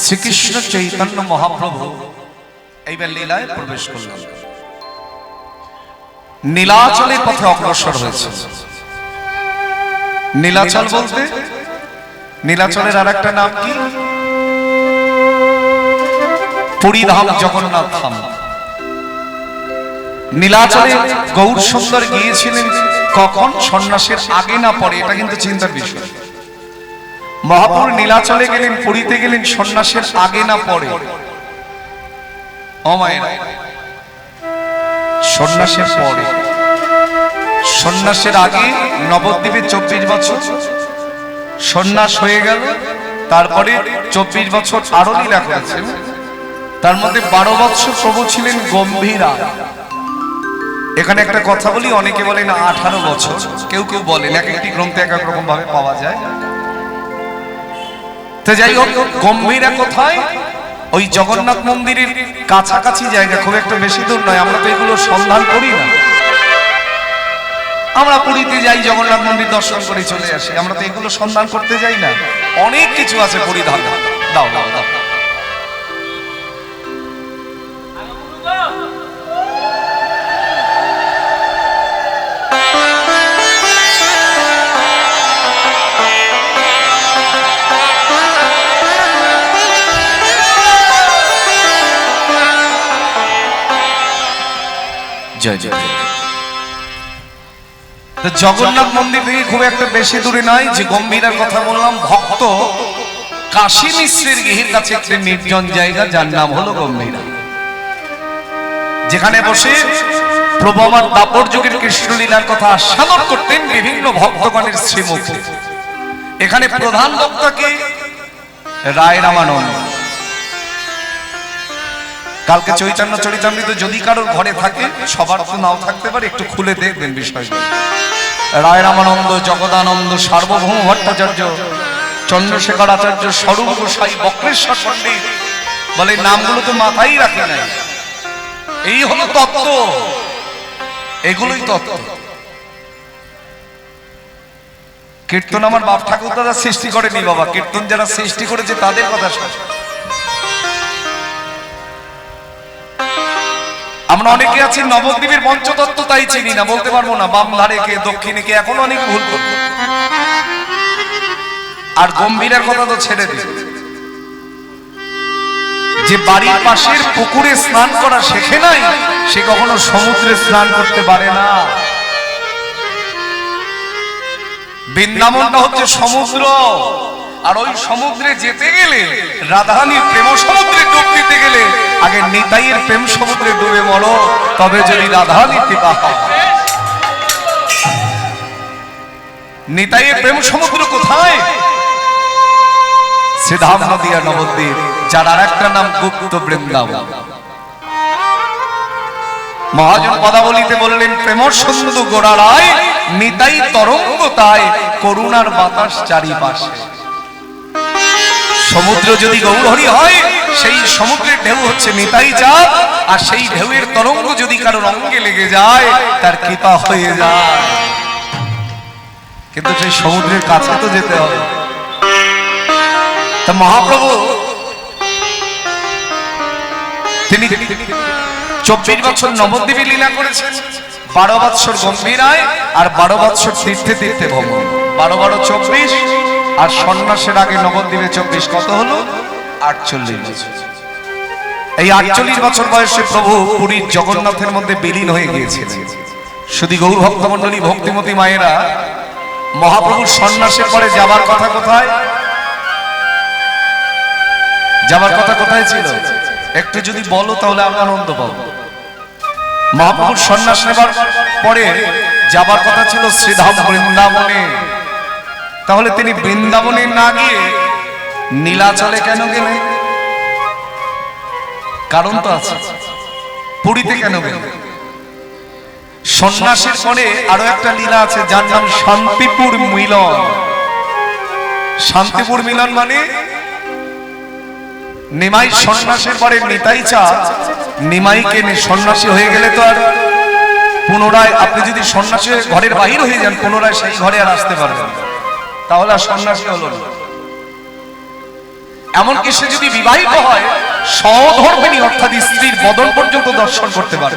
শ্রীকৃষ্ণ চৈতন্য মহাপ্রভু এইবার লীলায় প্রবেশ করলেন। নীলাচলের পথে অগ্রসর হয়েছে নীলাচল বলতে নীলাচলের আর একটা নাম কি? পুরীধাম জগন্নাথ ধাম। নীলাচলে গৌর সুন্দর গিয়েছিলেন কখন? সন্ন্যাসের আগে না পরে? এটা কিন্তু চিন্তার বিষয়। মহাপুর নীলাচলে গেলেন, পুরীতে গেলেন, সন্ন্যাসের আগে না পরে? সন্ন্যাসের পরে। সন্ন্যাসের আগে নবদ্বীপে চব্বিশ বছর। সন্ন্যাস হয়ে গেল, তারপরে চব্বিশ বছর আরও লীলা করেছেন। তার মধ্যে বারো বছর প্রভু ছিলেন গম্ভীরা। এখানে একটা কথা বলি, অনেকে বলেন আঠারো বছর। কেউ কেউ বলেন, এক একটি গ্রন্থে এক এক রকম ভাবে পাওয়া যায়। তো যাই হোক, গম্ভীরা কোথায়? ওই জগন্নাথ মন্দিরের কাছাকাছি জায়গা, খুব একটা বেশি দূর নয়, আমরা তো এগুলো সন্ধান করি না। আমরা পুরীতে যাই, জগন্নাথ মন্দির দর্শন করে চলে আসি, আমরা তো এগুলো সন্ধান করতে যাই না। অনেক কিছু আছে পুরী ধাম দাও দাও দাও। জয় জয় তো জগন্নাথ মন্দির থেকে খুব একটা বেশি দূরে নয় যে গম্ভীরার কথা বললাম, ভক্ত কাশী মিশ্রের গৃহের কাছে একটি নির্জন জায়গা, যার নাম হলো গম্ভীরা। যেখানে বসে প্রভু আমার দাপর যুগের কৃষ্ণলীলার কথা আস্বাদন করতেন বিভিন্ন ভক্তগণের শ্রীমুখে। এখানে প্রধান বক্তাকে রায় রামানন্দ। কালকে চৈতন্য চরিতামৃত যদি কারোর ঘরে থাকে সবার তো নাও থাকতে পারে একটু খুলে দেখবেন বিষয়গুলো রায় রামানন্দ জগদানন্দ সার্বভৌম ভট্টাচার্য চন্দ্রশেখর আচার্য স্বরূপ গোসাই বক্রেশ্বর পণ্ডিত বলে নামগুলো তো মাথায় রাখে নাই। এই হলো তত্ত্ব। এগুলোই তত্ত্ব। কীর্তন আমার বাপ ঠাকুর দাদা সৃষ্টি করেনি বাবা। কীর্তন যারা সৃষ্টি করেছে তাদের কথা আমরা অনেকে আছি নবদ্বীপের পঞ্চতত্ত্ব তাই চিনি না, বলতে পারব না বাম কে, দক্ষিণে কে, এখন অনেক ভুল করব। আর গম্ভীরের কথা তো ছেড়ে দিই। যে বাড়ির পাশের পুকুরে স্নান করা শেখে নাই, সে কখনো সমুদ্রে স্নান করতে পারে না। বৃন্দাবনটা হচ্ছে সমুদ্র। আর ওই সমুদ্রে যেতে গেলে, রাধারানীর প্রেম সমুদ্রে ডুব দিতে গেলে, আগে নিতাইয়ের প্রেম সমুদ্রে ডুবে মরো, তবে যদি রাধারানীর কৃপা হয়। নিতাইয়ের প্রেম সমুদ্র কোথায়? সিধাম নদিয়া নবদ্বীপ, যার আর একটা নাম গুপ্ত বৃন্দাবন। মহাজন পদাবলিতে বললেন প্রেম সুন্দর গোড়ারায় নিতাই তরঙ্গ তাই করুণার বাতাস চারিপাশে। সমুদ্র যদি গৌরহরি হয়, সেই সমুদ্রের ঢেউ হচ্ছে নিতাই চাঁদ, আর সেই ঢেউয়ের তরঙ্গ যদি কারোর অঙ্গে লেগে যায়, তার কৃপা হয়ে যায়। কিন্তু সেই সমুদ্রের কাছে তো যেতে হবে। তা মহাপ্রভু, তিনি চব্বিশ বছর নবদ্বীপে লীলা করেছেন, বারো বৎসর গম্ভীরায় আর বারো বৎসর তীর্থে তীর্থে ভ্রমণ। বারো বারো চব্বিশ আর সন্ন্যাসের আগে নবদ্বীপে চব্বিশ কত হলো? আটচল্লিশ বছর। এই আটচল্লিশ বছর বয়সে প্রভু পুরীর জগন্নাথের মধ্যে বিলীন হয়ে গিয়েছিলেন। শুধু গৌর ভক্তমন্ডলী ভক্তিমতী মায়েরা, মহাপ্রভুর সন্ন্যাসের পরে যাবার কথা কোথায়? যাবার কথা কোথায় ছিল? একটু যদি বলো তাহলে আমরা আনন্দ পাবো। মহাপ্রভুর সন্ন্যাস নেবার পরে যাবার কথা ছিল শ্রীধাম বৃন্দাবনে। তাহলে তিনি বৃন্দাবনে না গিয়ে নীলাচলে কেন গেলেন? কারণ তো আছে। পুরীতে কেন গেলেন? সন্ন্যাসের পরে আরও একটা লীলা আছে, যার নাম শান্তিপুর মিলন। শান্তিপুর মিলন মানে নিমাই সন্ন্যাসের পরে নিতাই চা, নিমাইকে সন্ন্যাসী হয়ে গেলে তো আর পুনরায় আপনি যদি সন্ন্যাসী ঘরের বাহির হয়ে যান, পুনরায় সেই ঘরে আর আসতে পারবেন না। তাহলে আর সন্ন্যাসী হলো না। এমনকি সে যদি বিবাহিত হয় সহধর্মিনী অর্থাৎ স্ত্রীর বদন পর্যন্ত দর্শন করতে পারে।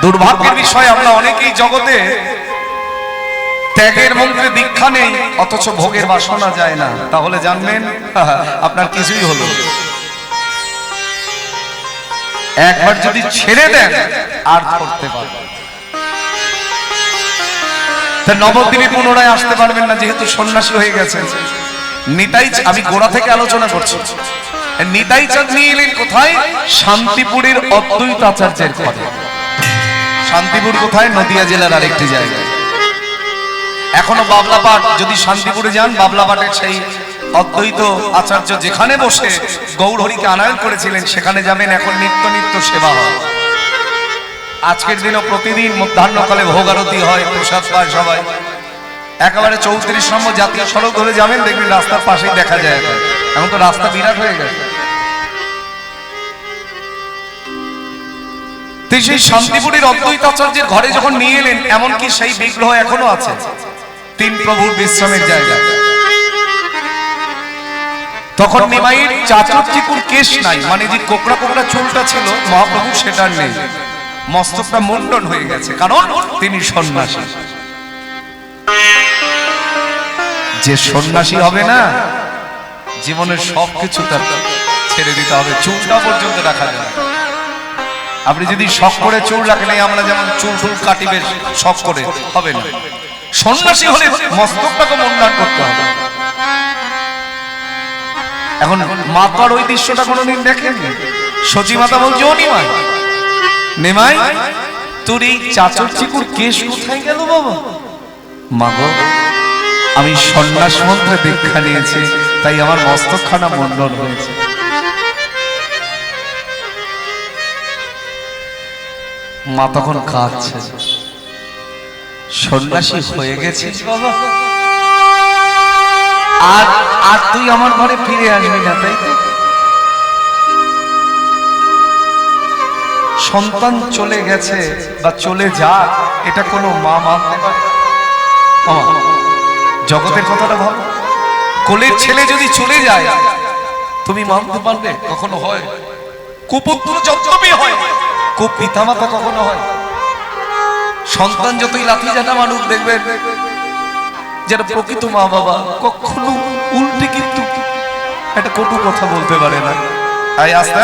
দুর্ভাগ্যের বিষয়, আমরা অনেকেই জগতে ত্যাগের মন্ত্রে দীক্ষা নেই, অথচ ভোগের বাসনা যায় না। তাহলে জানবেন, আপনার কিছুই হলো একবার যদি ছেড়ে দেন, আর ধরতে পারবেন নবদ্বীপে পুনরায় আসতে পারবেন না, যেহেতু সন্ন্যাসী হয়ে গেছেন। নিতাই আমি গোড়া থেকে আলোচনা করছি। নিতাই চাঁদ নিয়ে এলেন কোথায়? শান্তিপুরের অদ্বৈত আচার্যের ঘরে। শান্তিপুর কোথায়? নদিয়া জেলার আরেকটি জায়গায়। এখনও বাবলাপাট, যদি শান্তিপুরে যান, বাবলাপাটের সেই অদ্বৈত আচার্য যেখানে বসে গৌরহরিকে আনায়ন করেছিলেন, সেখানে যাবেন। এখন নিত্য নিত্য সেবা হয়। আজকের দিনও প্রতিদিন মধ্যাহ্নকালে ভোগ আরতি হয় প্রসাদ পায় সবাই। একেবারে চৌত্রিশ নম্বর জাতীয় সড়ক ধরে যাবেন দেখবেন রাস্তার পাশেই দেখা যায় এখন। তো রাস্তা বিরাট হয়ে গেছে। সেই শান্তিপুরের অদ্বৈতাচার্যের ঘরে যখন নিয়ে এলেন এমনকি সেই বিগ্রহ এখনও আছে? তিন প্রভুর বিশ্রামের জায়গা। তখন নিমাইয়ের চাচর চিকুর কেশ নাই মানে যে কোকড়া কোকড়া চুলটা ছিল মহাপ্রভু সেটার নেই। মস্তকটা মুন্ডন হয়ে গেছে, কারণ তিনি সন্ন্যাসী। যে সন্ন্যাসী হবে না, জীবনের সবকিছু তার ছেড়ে দিতে হবে, চুলটা পর্যন্ত রাখা যাবে আপনি যদি শখ করে চুল রাখেন আমরা যেমন চুল ফুল কাটি বেশ শখ করে, হবে না। সন্ন্যাসী হলে মস্তকটাকে মুন্ডন করতে হবে। এখন মাতার ওই দৃশ্যটা কোনোদিন দেখেন সচি মাতা বলছে ও নিমাই, তোর এই চাচর চিকুর কেশ কোথায় গেল বাবা? মাগো, আমি সন্ন্যাস মন্ত্রে দীক্ষা নিয়েছি, তাই আমার মস্তকখানা মন্ডল হয়েছে। মা তখন কাঁদছে। সন্ন্যাসী হয়ে গেছিস বাবা? আর আর তুই আমার ঘরে ফিরে আসবি না, তাই তো? সন্তান চলে গেছে বা চলে যা এটা কোনো মা মানতে পারে? জগতের কথাটা ভাবো। কোলের ছেলে যদি চলে যায়, তুমি মানতে পারবে? কখনো হয়? কুপুত্র যতবি হয়, কু পিতামাতা কখনো হয়? সন্তান যতই লাথি জানা মানুষ দেখবেন যারা প্রকৃত মা বাবা কখনো উল্টে কিন্তু একটা কটু কথা বলতে পারে না। আয়, আস্তে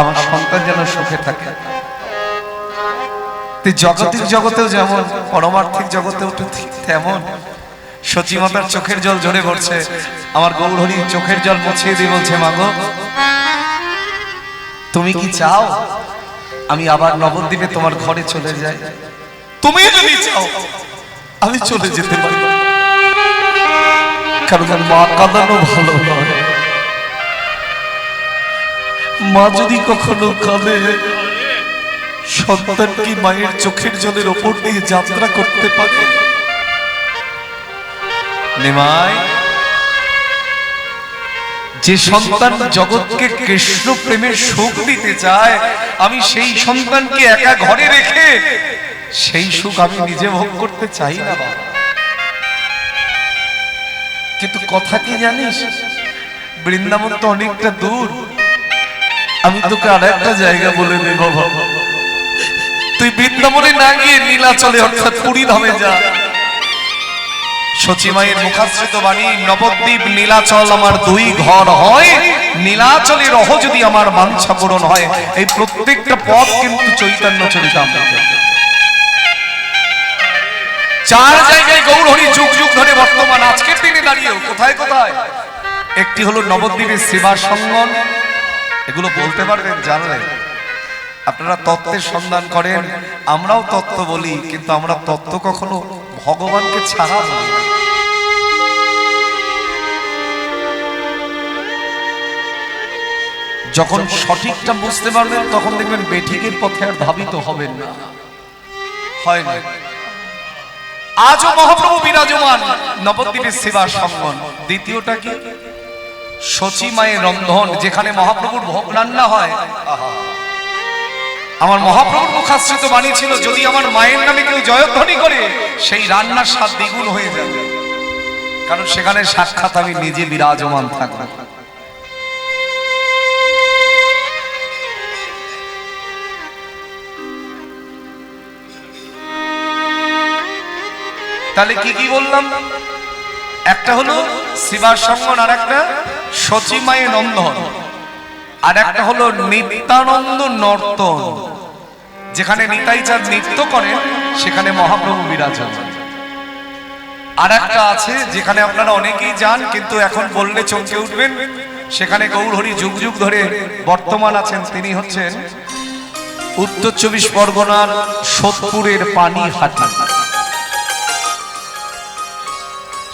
আমার সন্তান যেন সুখে থাকে। তুই জগতিক জগতেও যেমন, পরমার্থিক জগতেও ঠিক তেমন। সচিমাতার চোখের জল ঝরে পড়ছে, আমার গৌরহরি চোখের জল মুছিয়ে দিয়ে বলছে মাগো তুমি কি চাও আমি আবার নবদ্বীপে তোমার ঘরে চলে যাই? তুমি যদি চাও, আমি চলে যেতে পারি। কারণ মা কাঁদানো ভালো নয়। মা যদি কখনো কাঁদে, সন্তান কি মায়ের চোখের জলের ওপর দিয়ে যাত্রা করতে পারে? যে সন্তান জগৎকে কৃষ্ণ প্রেমের সুখ দিতে চায়, আমি সেই সন্তানকে একা ঘরে রেখে সেই সুখ আমি নিজে ভোগ করতে চাই না কিন্তু কথা কি জানিস? বৃন্দাবন তো অনেকটা দূর। আমি তোকে আর একটা জায়গা বলে দেব তুই বৃন্দাবনে না গিয়ে নীলাচলে অর্থাৎ পুরী ধামে যা। সচিমায়ের মুখাশ্রিত বাণী, নবদ্বীপ, নীলাচল আমার দুই ঘর হয়। নীলাচলে রহ যদি আমার বাঞ্ছা পূরণ হয়। এই প্রত্যেকটা পথ কিন্তু চৈতন্য চরিতামৃত চার জায়গায় গৌরহরি যুগ যুগ ধরে বর্তমান। আজকের দিনে দাঁড়িয়েও কোথায় কোথায়? একটি হলো নবদ্বীপের সেবা সঙ্গন এগুলো বলতে পারবেন? জানলেন আপনারা তত্ত্বের সন্ধান করেন, আমরাও তত্ত্ব বলি, কিন্তু আমরা তত্ত্ব কখনো ভগবানকে ছাড়া বলি যখন সঠিকটা বুঝতে পারবেন, তখন দেখবেন বেঠিকের পথে আর ধাবিত হবেন না। হয় না। আজও মহাপ্রভু বিরাজমান, নবদ্বীপের সেবা সঙ্গন। দ্বিতীয়টা কি? সচি মায়ের রন্ধন, যেখানে মহাপ্রভুর ভোগ রান্না হয়। আমার মহাপ্রভুর মুখাশ্রিত বাণী ছিল, যদি আমার মায়ের নামে কেউ জয়ধ্বনি করে, সেই রান্নার স্বাদ দ্বিগুণ হয়ে যাবে। কারণ সেখানে সাক্ষাৎ আমি নিজে বিরাজমান থাকব। তাহলে কি কি বললাম? একটা হলো শিবার সঙ্গন আর একটা সচিমায় নন্দন। আর একটা হলো নিত্যানন্দ নর্তন। যেখানে নিতাই চাঁদ নৃত্য করেন, সেখানে মহাপ্রভু বিরাজন আর একটা আছে যেখানে আপনারা অনেকেই যান, কিন্তু এখন বললে চমকে উঠবেন, সেখানে গৌরহরি যুগ যুগ ধরে বর্তমান আছেন। তিনি হচ্ছেন উত্তর চব্বিশ পরগনার সোদপুরের পানিহাটি।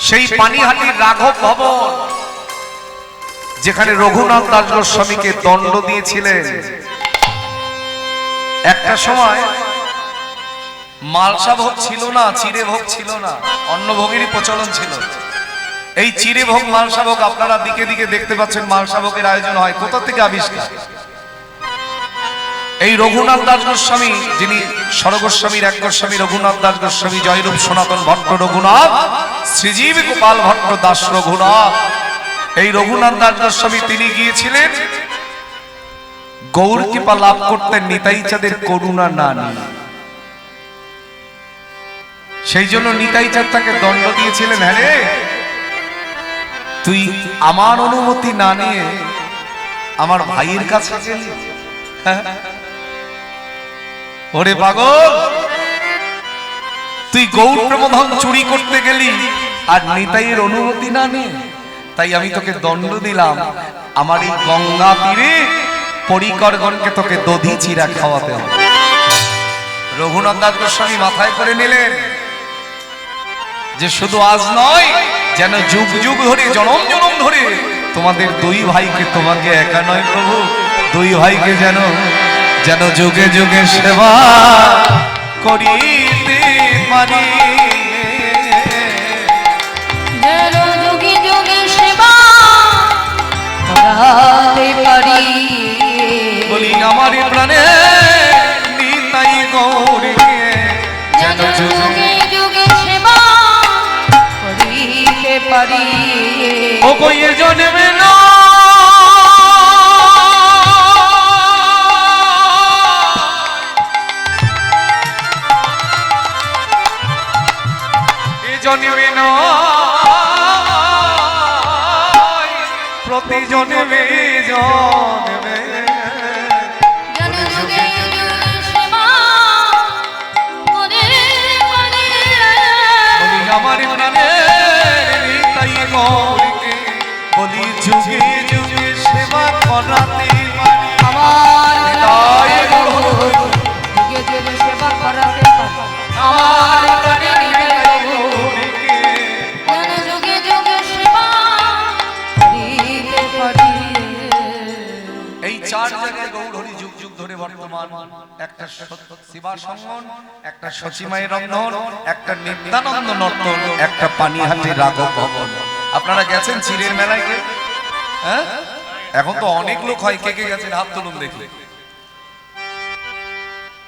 সেই পানিহাটির রাঘব ভবন যেখানে রঘুনাথ দাস গোস্বামীকে দণ্ড দিয়েছিলেন। একটা সময় মালসা ভোগ ছিল না চিড়ে ভোগ ছিল না অন্য ভোগেরই প্রচলন ছিল। এই চিড়ে ভোগ মালসা ভোগ আপনারা দিকে দিকে দেখতে পাচ্ছেন মালসা ভোগের আয়োজন হয়। কোথা থেকে আবিষ্কার? এই রঘুনাথ দাস গোস্বামী, যিনি স্বরগোস্বামীর এক গোস্বামী, রঘুনাথ দাস গোস্বামী, জয়রূপ সনাতন ভট্ট রঘুনাথ, শ্রীজীব গোপাল ভট্ট দাস রঘুনাথ এই রঘুনাথ দাস গোস্বামী, তিনি গিয়েছিলেন গৌর কৃপা লাভ করতেন নিতাই চাঁদের করুণা না সেই জন্য নিতাই চাঁদ তাকে দণ্ড দিয়েছিলেন হ্যাঁ তুই আমার অনুমতি না নিয়ে আমার ভাইয়ের কাছে গেলি হ্যাঁ? ওরে পাগল, তুই গৌর প্রমোধন চুরি করতে গেলি আর নিতাইয়ের অনুমতি না নিয়ে। তাই আমি তোকে দণ্ড দিলাম। আমার এই গঙ্গা তীরে পরিকরগণকে তোকে দধি চিরা খাওয়াতে হবে। রঘুনাথ দাস গোস্বামী মাথায় করে নিলেন যে শুধু আজ নয়, যেন যুগ যুগ ধরে, জনম জনম ধরে তোমাদের দুই ভাইকে তোমাকে একা নয় প্রভু, দুই ভাইকে যেন যেন যুগে যুগে সেবা করিতে পারি। যেন যুগে যুগে সেবা করাতে পারি। বলি আমার প্রাণে নিতাই গৌরীকে যেন যুগে যুগে সেবা করিতে পারি। ও বইয়ে জন্মে না এ জন্মে একটা শিবা সঙ্গন একটা সচিমায় রন্ধন একটা নিত্যানন্দ নর্তন একটা পানিহাটি রাঘব ভবন। আপনারা গেছেন চিরের মেলায় কে? হ্যাঁ? এখন তো অনেক লোক হয় কে কে গেছেন? হাত তুলুন দেখলে।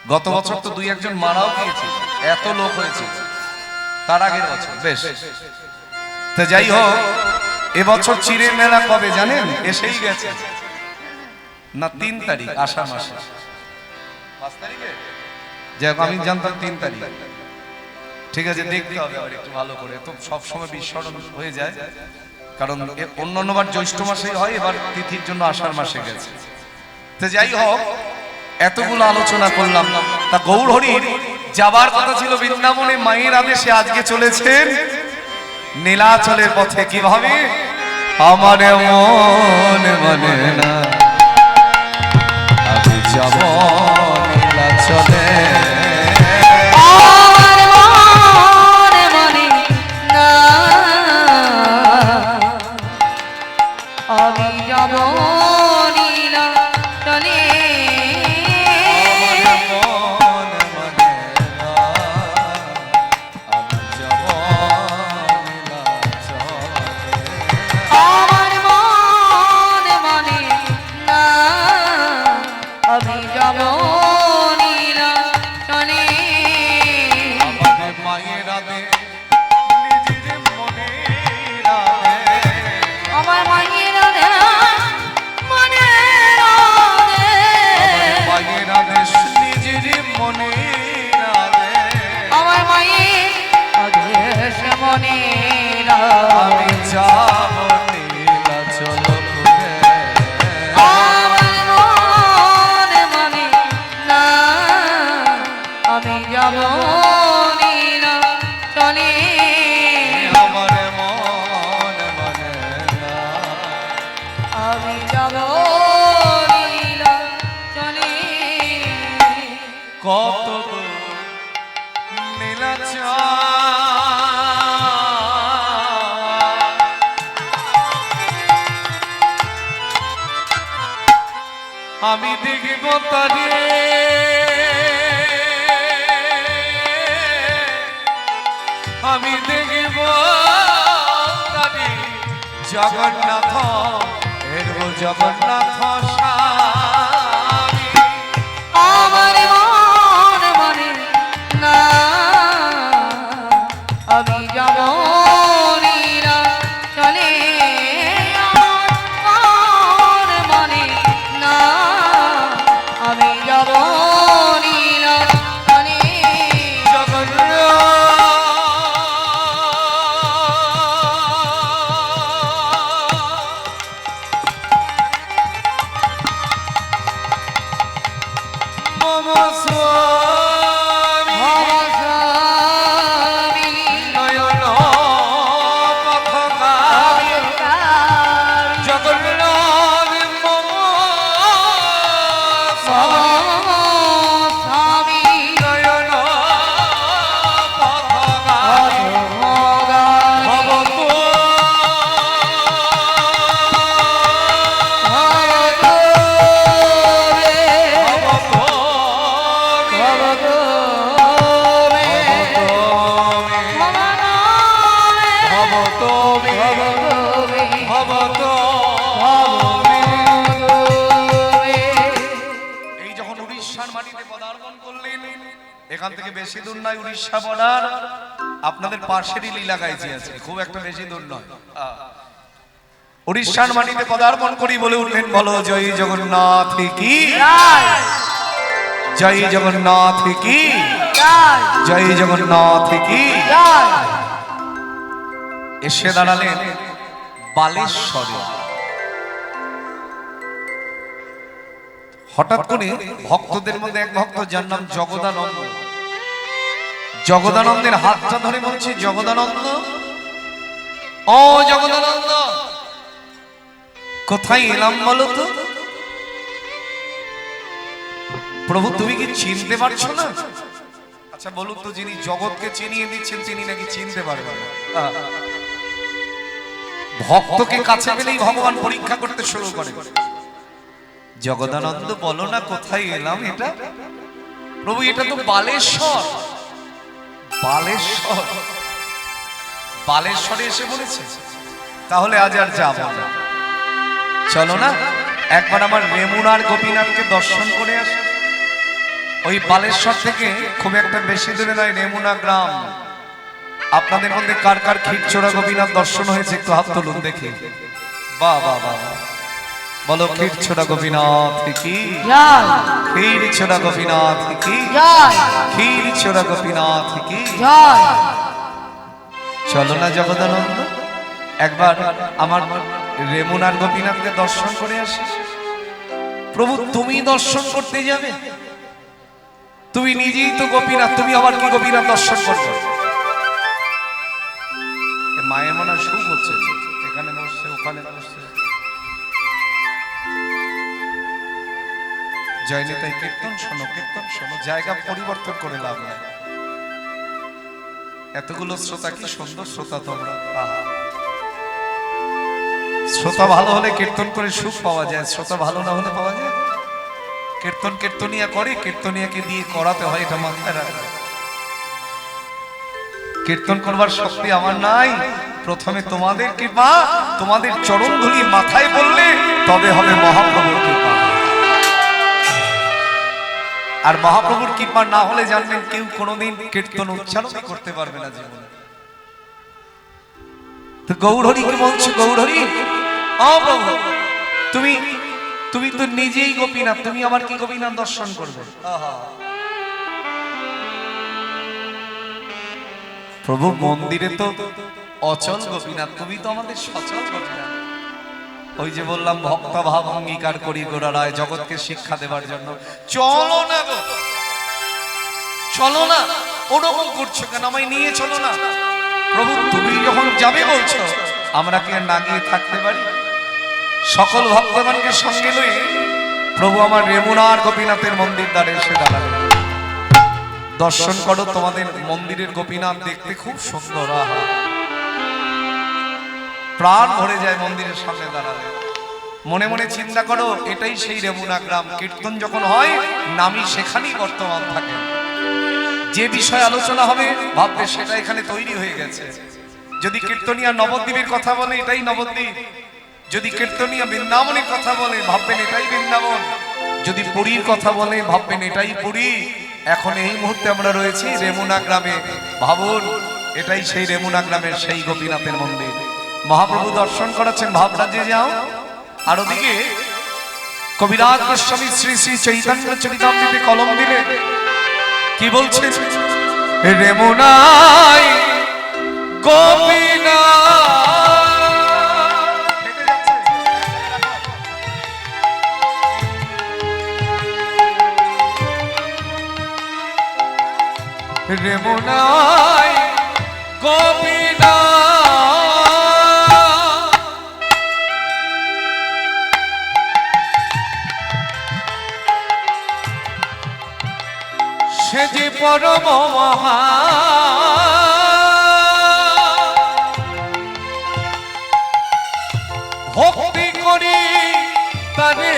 গত বছর তো দুই একজন মারাও গিয়েছে এত লোক হয়েছে। তার আগের বছর। বেশ। তো যাই হোক এবছর চিরের মেলা কবে জানেন? এসেই গেছে। না তিন তারিখ আষাঢ় মাসে। যাই আমি জানতাম তিন তারিখ। ঠিক আছে দেখতে হবে আবার একটু ভালো করে। তো সব সময় বিস্মরণ হয়ে যায়। কারণ জ্যৈষ্ঠ মাসেই হয় এবার তিথির জন্য আষাঢ় মাসে গেছে। তো যাই হোক এতগুলো আলোচনা করলাম। তা গৌর হরির যাবার কথা ছিল বৃন্দাবনে মায়ের আদেশে আজকে চলেছেন। নীলাচলের পথে কীভাবে আমার মন মানে না। আমি যাব আমি দেখিব জগন্নাথ এর জগন্নাথ স্বামী এখান থেকে বেশি দূর নয়, উড়িষ্যা বর্ডার আপনাদের পাশেরই লীলা গাইছি আছে খুব একটা বেশি দূর নয়। উড়িষ্যার মাটিতে পদার্পণ করি বলে উঠলেন বলো, জয় জগন্নাথ কি? জয় জগন্নাথ কি? জয় জগন্নাথ কি? এসে দাঁড়ালেন বালেশ্বরে। হঠাৎ করে ভক্তদের মধ্যে এক ভক্ত, যার নাম জগদানন্দ জগদানন্দের হাতটা ধরে বলছে, জগদানন্দ। ও জগদানন্দ, কোথায় এলাম বলো তো? প্রভু, তুমি কি চিনতে পারছ না? আচ্ছা বলুন তো, যিনি জগৎকে চিনিয়ে দিচ্ছেন, তিনি নাকি চিনতে পারবেন ভক্তকে কাছে পেলেই ভগবান পরীক্ষা করতে শুরু করে। জগদানন্দ, বলো না কোথায় এলাম এটা? প্রভু, এটা তো বালেশ্বর। বালেশ্বর। বালেশ্বরে এসে বলেছে, তাহলে আজ আর যাব না। চলো না, একবার আমার রেমুনার গোপীনাথকে দর্শন করে আসি। ওই বালেশ্বর থেকে খুব একটা বেশি দূরে নয়, রেমুনা গ্রাম। আপনাদের মধ্যে কার কার ক্ষীরচোড়া গোপীনাথ দর্শন হয়েছে, একটু হাত তুলুন দেখি। বাহ বাহ বাহ। বলো ক্ষীরচোড়া গোপীনাথ কি ক্ষীরচোড়া গোপীনাথ কি ক্ষীরচোড়া গোপীনাথ কি চলো না জগদানন্দ একবার আমার রেমুনার গোপীনাথকে দর্শন করে আসি। প্রভু তুমি দর্শন করতে যাবে? তুমি নিজেই তো গোপীনাথ তুমি আবার কি গোপীনাথ দর্শন করবে? মায়ের মনে হয় সুখ হচ্ছে এখানে বসছে ওখানে বসছে। জয়নিতাই কীর্তন শোনো কীর্তন শোনো, জায়গা পরিবর্তন করে লাভ নাই। এতগুলো শ্রোতা কি সুন্দর শ্রোতা তোমরা। শ্রোতা ভালো হলে কীর্তন করে সুখ পাওয়া যায়, শ্রোতা ভালো না হলে পাওয়া যায়। কীর্তন কীর্তনিয়া করে, কীর্তনিয়াকে দিয়ে করাতে হয়, এটা মাথায় রাখবে। কীর্তন করবার শক্তি আমার নাই। প্রথমে তোমাদের কৃপা, তোমাদের চরণ ধুলি মাথায় বললে তবে হবে মহাপ্রভুর কৃপা। আর মহাপ্রভুর কৃপা না হলে জানবেন কেউ কোনোদিন কীর্তন উচ্চারণই করতে পারবে না জীবনে। তো গৌরহরি কি বলছে? গৌরহরি তুমি তুমি তো নিজেই গোপীনাথ, তুমি আমার কি গোপীনাথ দর্শন করবে? প্রভু মন্দিরে তো অচল গোপীনাথ, তুমি তো আমাদের সচল গোপীনাথ। ওই যে বললাম ভক্ত ভাব অঙ্গীকার করি গোড়া রায়, জগৎকে শিক্ষা দেবার জন্য। চলো না গো। চলো না। ওরকম করছ কেন? আমায় নিয়ে চলো না। প্রভু, তুমি যখন যাবে বলছো, আমরা কি না গিয়ে থাকতে পারি? সকল ভক্তগণকে সঙ্গে লয়ে প্রভু আমার রেমুনার গোপীনাথের মন্দির দ্বারে এসে দাঁড়ালেন। দর্শন করো তোমাদের মন্দিরের গোপীনাথ দেখতে খুব সুন্দর, আহা। প্রাণ ভরে যায় মন্দিরের সামনে দাঁড়ালে। মনে মনে চিন্তা করো, এটাই সেই রেমুনা গ্রাম। কীর্তন যখন হয় নামি সেখানেই বর্তমান থাকে। যে বিষয় আলোচনা হবে, ভাববে সেটা এখানে তৈরি হয়ে গেছে। যদি কীর্তনিয়া নবদ্বীপের কথা বলে, এটাই নবদ্বীপ। যদি কীর্তনিয়া বৃন্দাবনের কথা বলে, ভাববেন এটাই বৃন্দাবন। যদি পুরীর কথা বলে, ভাববেন এটাই পুরী। এখন এই মুহূর্তে আমরা রয়েছি রেমুনা গ্রামে। ভাবুন, এটাই সেই রেমুনা গ্রামের সেই গোপীনাথের মন্দির। মহাপ্রভু দর্শন করাচ্ছেন ভাবরাজ্যে যাও। আর ওদিকে কবিরাজ গোস্বামী শ্রী শ্রী চৈতন্য চরিতামৃতে কলম দিলে কি বলছেন? রেমুনাই গোপীনা রেমুনাই পরম মহা ভক্তি করি তারে।